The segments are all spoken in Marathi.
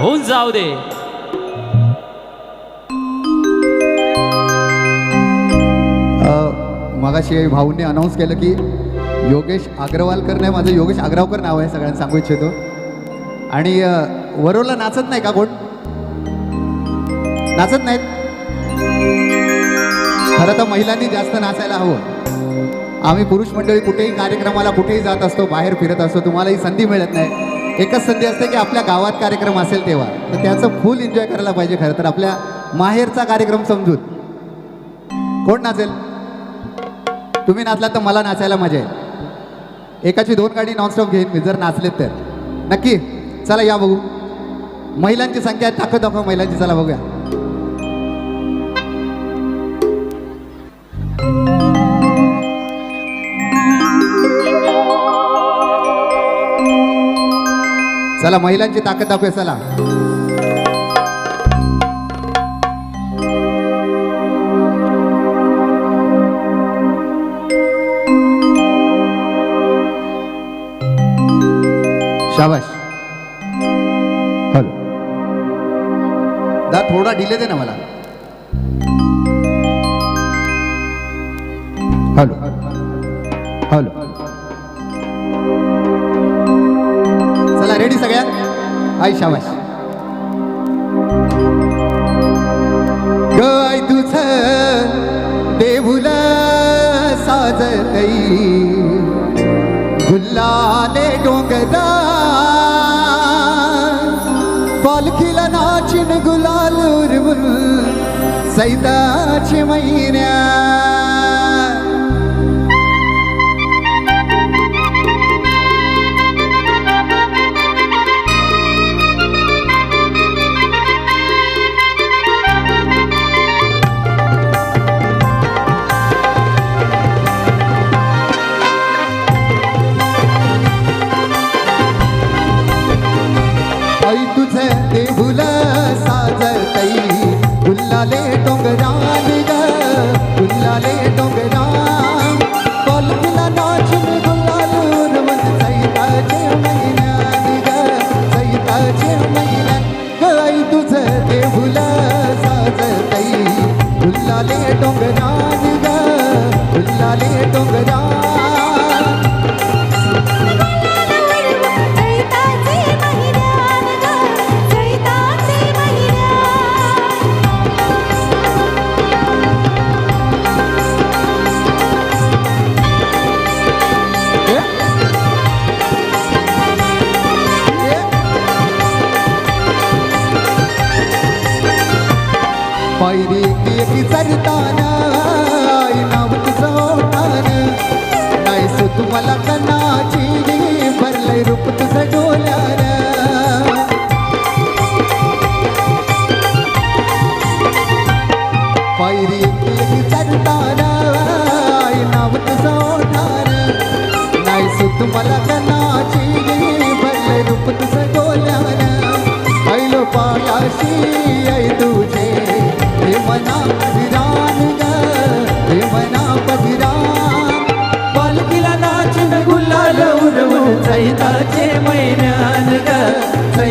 होऊन जाऊ दे. मगाशी भाऊंनी अनाऊन्स केलं की योगेश अग्रवालकर नाही माझं योगेश आग्रावकर नाव आहे सगळ्यांना सांगू इच्छितो. आणि अ, वरोला नाचत नाही का कोण? नाचत नाहीत? खरं तर महिलांनी जास्त नाचायला हवं. आम्ही पुरुष मंडळी कुठेही कार्यक्रमाला कुठेही जात असतो बाहेर फिरत असतो तुम्हाला ही संधी मिळत नाही. एकच संधी असते की आपल्या गावात कार्यक्रम असेल तेव्हा. तर त्याचं फुल एन्जॉय करायला पाहिजे खरं तर. आपल्या माहेरचा कार्यक्रम समजून. कोण नाचेल? तुम्ही नाचलात तर मला नाचायला मजा येईल. एकाची दोन गाडी नॉनस्टॉप घेईन मी जर नाचलेत तर. नक्की? चला या बघू. महिलांची संख्या दाखव दाखव महिलांची. चला बघूया. चला महिलांची ताकद दाखवूया चला. शाबाश. हॅलो दा थोडा डिले दे ना मला. हॅलो. हॅलो. रेडी सगळ्यात? आई शाबाश गाय तुझ देऊला साजतई गुल्लाने डोंगरा पालखीला नाचिन गुलाल उरवून सैताची महिन्या गुल्लाले डोंगरा ग गुल्लाले डोंगरा. पालखीला नाचून गुलाल मन सैताचे महिन्यान ग सैताचे महिन्यान ग आई ते देहुल साजतई गुल्लाले डोंगरा ग गुल्लाले डोंगरा चैताचे महिन्यान ग.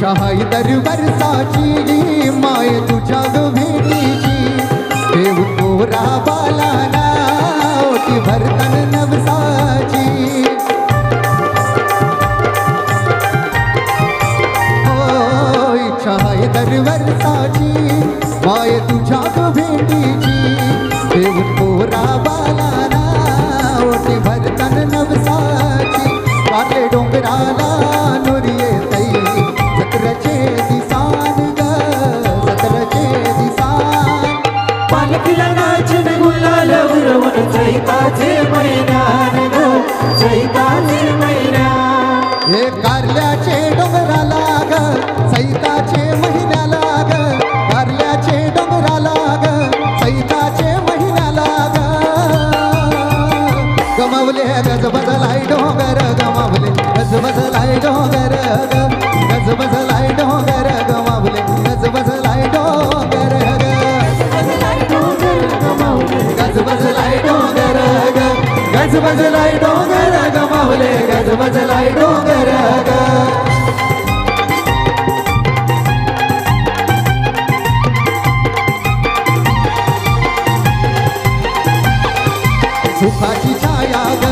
शहाई हाय दरवर्षाची माय तुझ्या ग देव कोरा बालाना ओटी भरतन नवसाची। हो शहाई हाय दरवर्षाची माय तुझ्या ग देव कोरा बालाना ओटी भरतन नवसाची। पाटे डोंगराला नुरिये चैताचे महिन्यान ग चैताचे महिन्यान हे कारल्याचे डोंगराला ग सैताचे महिन्याला ग कारल्याचे डोंगराला ग सैताचे महिन्याला ग गमावले गज बजलाय डोंगर गमावले गज बजलाय डोंगर ग गज बजलाय डोंगर. गजबजलाय डोंगर गमावले गज बजलाय डोंगर ग. सुखाची छाया ग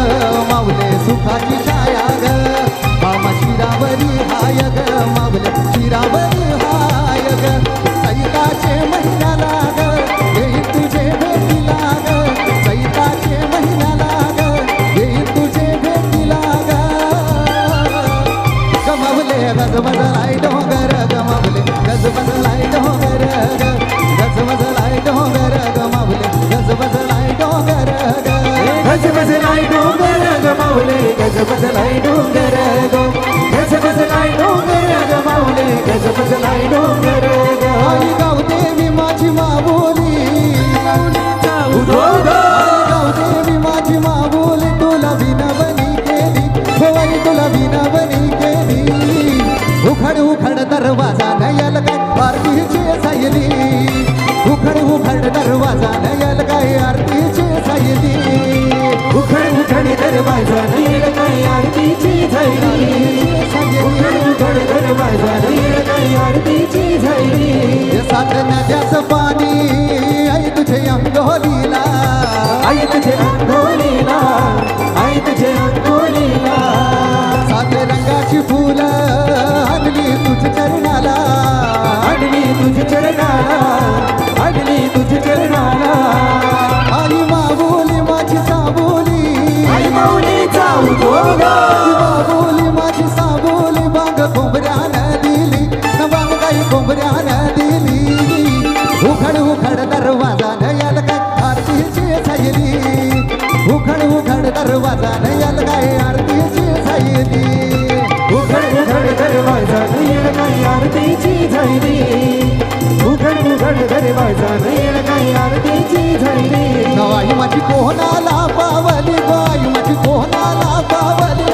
मावले सुखाची छाया ग. मामा शिरावरी हाय ग डोंगर गो गज बजलाय डोंगर गमावले गज बजलाय डोंगर ग आई गावदेवी माझी माऊली. उठो ग. गावदेवी माझी माऊली. तुला विनवणी केली. होय तुला विनवणी केली. उखड उखड दरवाजा नयल काय आरतीची सायली. उखड उखड दरवाजा नयल काय आरतीची सायली. उखड उखड दरवाजा काय आरतीची झाली दरवाजा नीळ काय आरतीची झाली सात नद्याचं पाणी आई तुझे अंगोलीला आई तुझे अंगोलीला आई तुझे अंगोलीला झाली उघड उघड दरवाजा नयन काही आरतीची झाली आई माझी कोणाला पावली बाई माझी कोणाला पावली?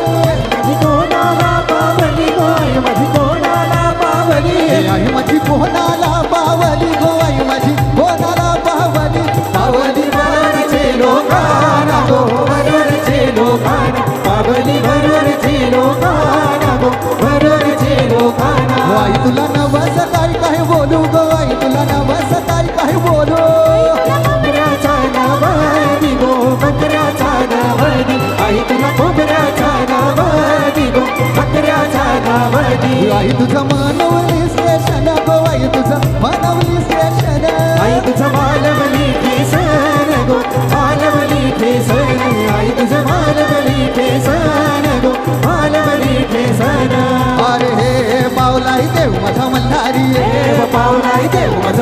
माझी कोणाला पावली गोय माझी कोणाला पावली? आई माझी कोणाला पावली गो? आई माझी कोणाला पावली? पावली भरचे लोकाना गो भरचे लोकाना. पावली भरचे लोकाना गो भरचे लोकाना. गो आई तुला बोलू कोबऱ्याचा नावादी गो बकऱ्याचा नावादी आई तुला कोबऱ्याचा नावादी गो बकऱ्याचा नावादी आई तुझं मनवली स्टेशन गो आई तुझं मनवली स्टेशन. आई तुझं मालवली केसन गो मालवली केसन आई तुझं मालवली केसन गो मालवली केसन अरे हे पावलाई देव माझा मल्हारी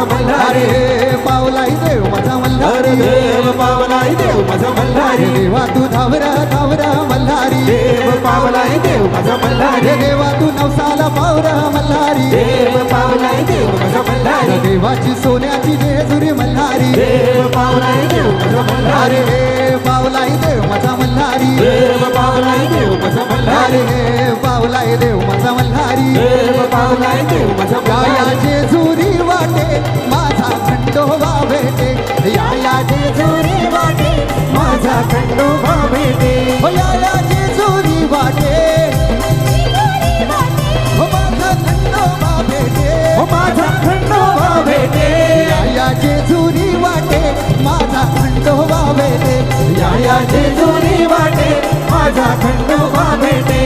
माझा मल्हारी पावलाई देव माझा मल्हारी। देव पावलाई देव माझा मल्हारी। देवा तू धावरा धावरा मल्हारी। देव पावलाई देव माझा मल्हारी। देवा तू नवसाला पावरा मल्हारी। देव पावलाई देव माझा मल्हारी। देवाची सोन्याची जेजुरी मल्हारी। देव पावलाई देव माझा मल्हारी। हे पावलाई देव माझा मल्हारी। देव पावलाई देव माझा मल्हारी। हे पावलाई देव माझा मल्हारी। देव पावलाई देव माझा या या जेजुरी वाटे माझा खंडोबा भेटे हो या या जेजुरी वाटे. हो माझा खंडोबा भेटे हो माझा खंडोबा भेटे या या जेजुरी वाटे माझा खंडोबा भेटे या या जेजुरी वाटे माझा खंडोबा भेटे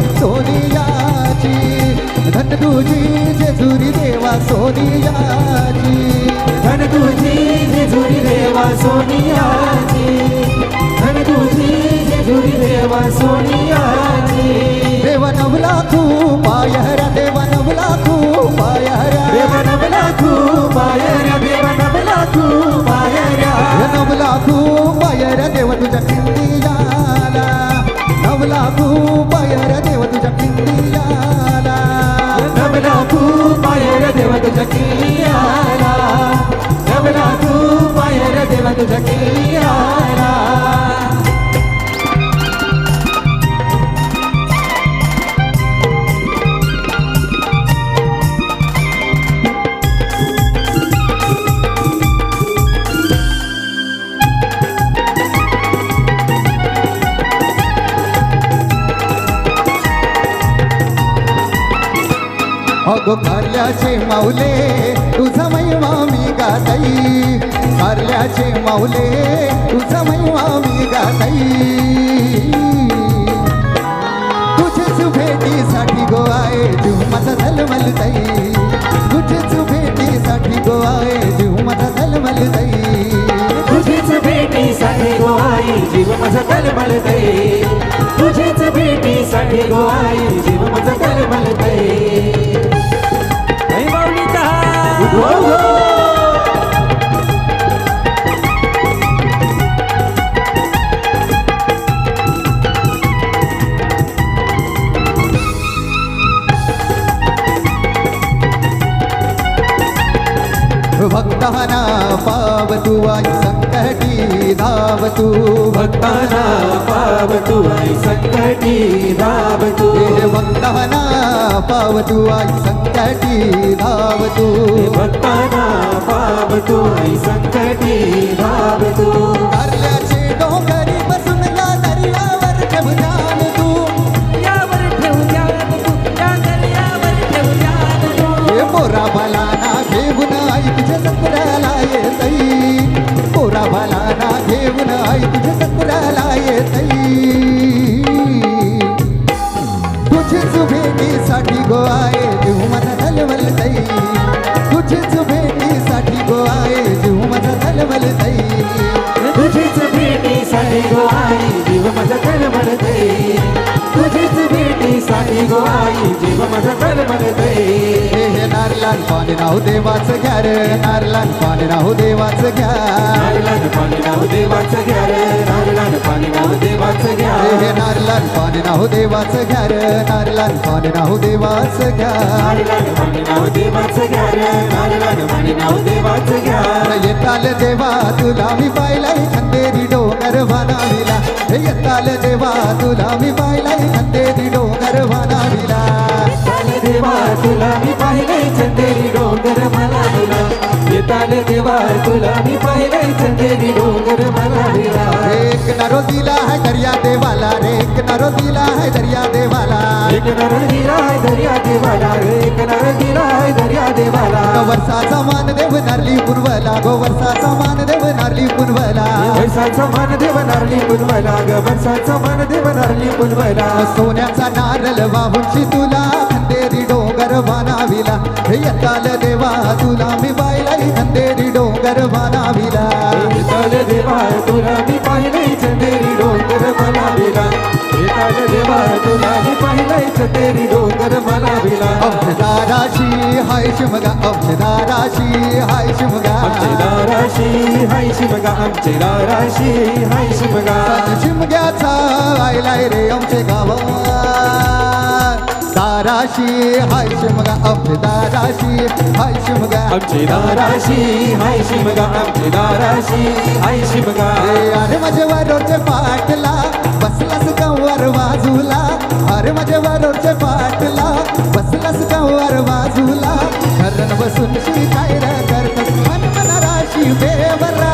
सोनियाची. धन तुझी जेजुरी देवा सोनियाची. धन तुझी जेजुरी देवा सोनिया अगो कारल्याचे माऊले तुझा महिमा मी गाताई. कारल्याचे माऊले तुझा महिमा मी गाताई. तुझ्याच भेटीसाठी गो आहे जीव माझा झलमल ताई. तुझेच भेटीसाठी गो आहे जीव माझा झलमल ताई. तुझीच भेटीसाठी गो आई जीव माझा तलमलते तुझ्याच भेटीसाठी गो आई तू भक्ताना पाव तू आई संकटी धाव तू हे भक्ताना पाव तू आई संकटी धाव तू भक्ताना पाव तू आई संकटी धाव आई तुझ्या सत्राला येतई. तुझीच भेटीसाठी गो आहे जीव माझा झलमल ताई तुझीच भेटीसाठी गो आहे जीव माझा झलमल ताई तुझीच भेटीसाठी गो आई जीव माझा तलमलते तुझीच भेटीसाठी गो आई जीव माझा तलमलते हे हे नारलान पाणी नाव देवाचं घ्या रे. नारलान पाणी नाव देवाचं घ्या. नारळानं पाणी नाव देवाचं घ्या. हे नाव देवाच घर रे नारलान पाणी नाव देवाच घ्या येताल देवा तुला मी पाहिलाय अंधेरी डोंगर बनाविला येताल देवा तुला मी पाहिलाय अंधेरी डोंगर बनाविला देवा तुला मी पाहिले चंदेरी डोंगर येताल देवा तुला मी पाहिले चंदेरी डोंगर मला दिला एक नरो दिला है दर्या देवाला रे एक नरो दिला है दर्या देवाला. एक नर दिला आहे दर्या देवाला एक नर दिला आहे दर्या देवाला. वर्षाचा मान देव नारली पुरवला गो वर्षाचा मान देव नारली पुरवला. वर्षाचा मान देव नारली पुनवला ग वर्षाचा मान देव नारली पुनवला सोन्याचा नारळ वाहूनची तुला खंदेरी डोंगर बनाविला हे येताल देवा तुला मी डोंगर बनाविला. येताल देवा तुला मी पाहिले चंदेरी डोंगर दिला येताल देवा तुला मी पाहिले चंदेरी डोंगर दिला अवघदाराशी हाय शिमगा अवघदाराशी हाय शिमगा आमचे दाराशी हाय शिमगा आमचे दाराशी हाय शिमगा शिमग्याचा आयलाय रे आमचे गाव. दाराशी हाय शिमगा अवघदाराशी हाय शिमगा. आमचे दाराशी हाय शिमगा आमचे दाराशी हाय शिमगा. अरे माझे वरोचे पाटला बसलास कंवर बाजूला? अरे माझे वरोचे पाटला बसलास कंवर बाजूला? धरण बसून शिकाय रे करतस? मन मन राशी बेवरा.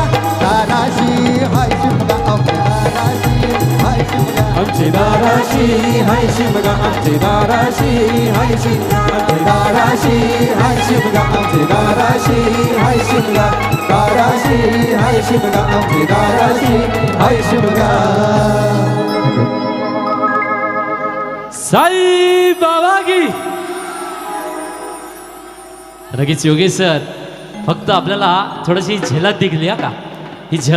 आमचे दाराशी हाय शिमगा आमचे दाराशी हाय शिमगा आमचे दाराशी हाय शिमगा आमचे दाराशी हाय शिमगा दाराशी हाय शिमगा आमचे दाराशी हाय शिमगा साई बाबा लगेच योगेश सर फक्त आपल्याला थोडीशी झलक दिखली का? ही झेल